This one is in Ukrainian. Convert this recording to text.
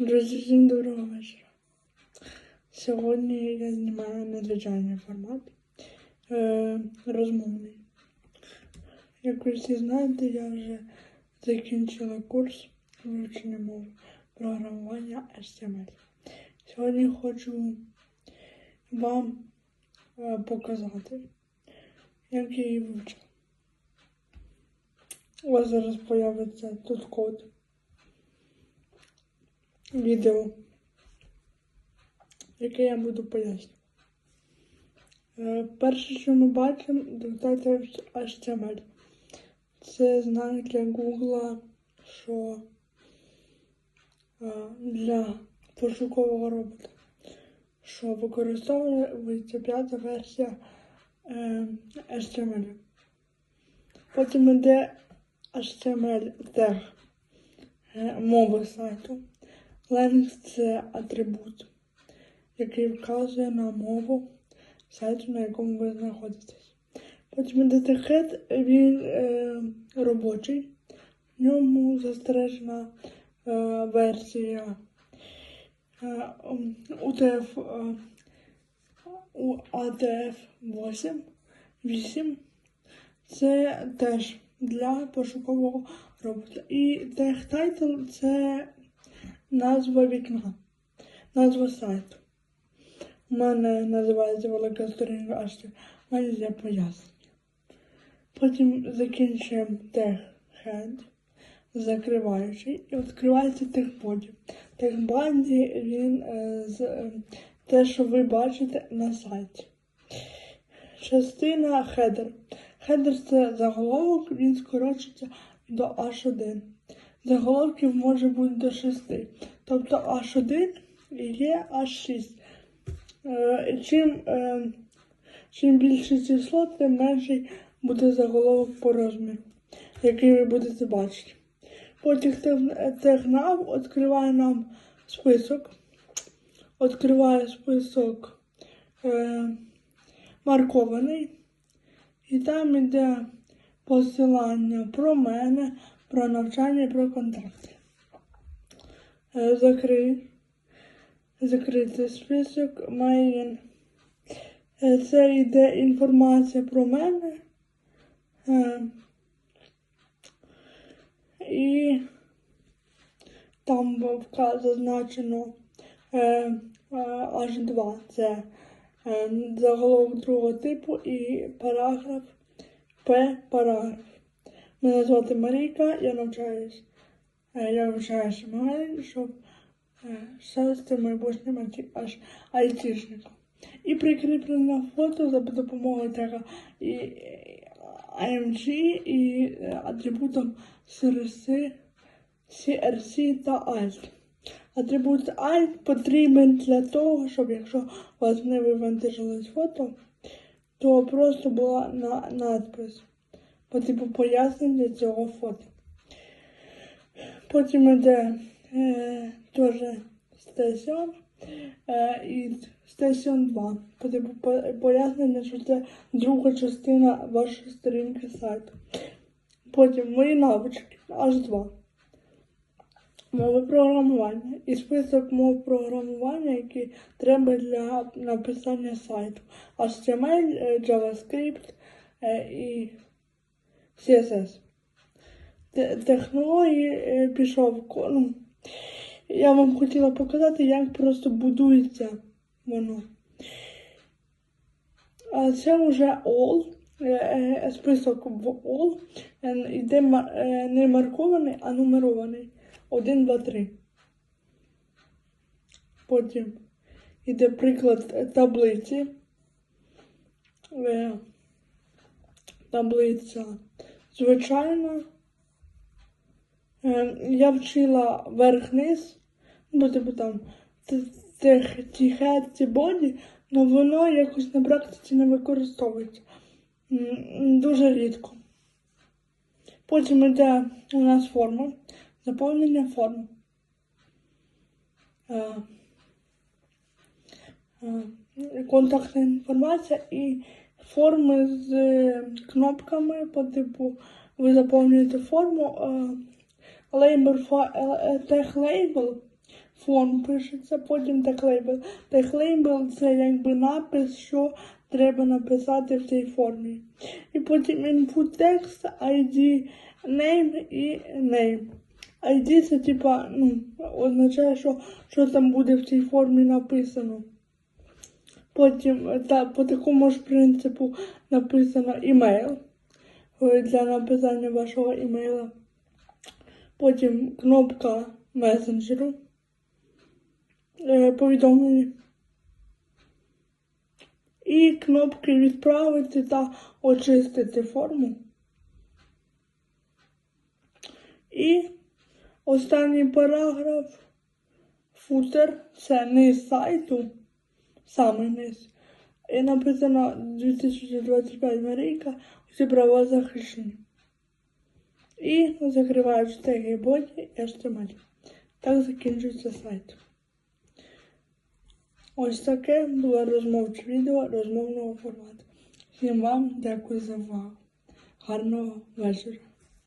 Друзі, всім доброго вечора. Сьогодні я знімаю надзвичайний формат е, розмовний. Як ви всі знаєте, я вже закінчила курс вивчення мови програмування HTML. Сьогодні хочу вам е, показати, як я її вивчила. У вас зараз появиться тут код відео, яке я буду пояснювати. Е, Перше, що ми бачимо, додати HTML. Це знак для Google, що е, для пошукового робота, що використовується п'ята версія е, HTML. Потім йде HTML тег мови сайту. Ленг це атрибут, який вказує на мову сайту, на якому ви знаходитесь. Потім йде хед, він е, робочий, в ньому застережена е, версія е, UTF, е, ATF 8, 8. Це теж для пошукового робота. І тег тайтл це назва вікна, назва сайту. У мене називається велика сторінка аж у мене для пояснення. Потім закінчуємо тег head, закриваючий, і відкривається техбоді. Техбоді він е, з е, те, що ви бачите на сайті. Частина хедер. Хедер це заголовок, він скорочується до H1. Заголовків може бути до 6. Тобто H1 і є H6. Е, Чим, е, чим більше число, тим менший буде заголовок по розміру, який ви будете бачити. Потім технав відкриває нам список. Відкриває список е, маркований. І там йде посилання про мене, про навчання, про контакти. Е, Закрий. Закрити список має. Е, Це йде інформація про мене. Е, І там зазначено аж два. Це заголовок другого типу і параграф П параграф. Мене звати Марійка, я навчаюсь. е, Я навчаюся Магані, щоб е, стати майбутнім айті- айтішником. І прикріплене фото за допомогою тега і AMG і е, атрибутом CRC, CRC та Alt. Атрибут Alt потрібен для того, щоб якщо у вас не вивантажилось фото, то просто була на надпис по типу пояснення цього фото. Потім йде е, теж Station е, і Station 2. По типу пояснення, що це друга частина вашої сторінки сайту. Потім мої навички, аж два. Мови програмування і список мов програмування, які треба для написання сайту. HTML, е, JavaScript е, і CSS. Те- Технології е, пішов. Ну, я вам хотіла показати, як просто будується воно. А це вже all. е, е, Список в all. Йде не маркований, а нумерований. 1, 2, 3. Потім йде приклад таблиці. Таблиця звичайна. Е, Я вчила верх-низ, бо типу там ті хет, ті боді, але воно якось на практиці не використовується. Дуже рідко. Потім йде у нас форма, заповнення форм. Е, е, Контактна інформація і форми з е, кнопками по типу ви заповнюєте форму. фа- е, е, тег лейбл фон пишеться, потім техлейбл. Техлейбл це якби напис, що треба написати в цій формі. І потім input text, ID, name і name. ID це типа, ну, означає, що, що там буде в цій формі написано. Потім та, по такому ж принципу написано email е, для написання вашого імейла. Потім кнопка месенджеру. е, Повідомлення. І кнопки відправити та очистити форму. І останній параграф футер це низ сайту, самий низ. І написано 2025 Марійка, усі права захищені. І закриваєш теги боді і HTML. Так закінчується сайт. Ось таке було розмовче відео розмовного формату. Всім вам дякую за увагу. Гарного вечора.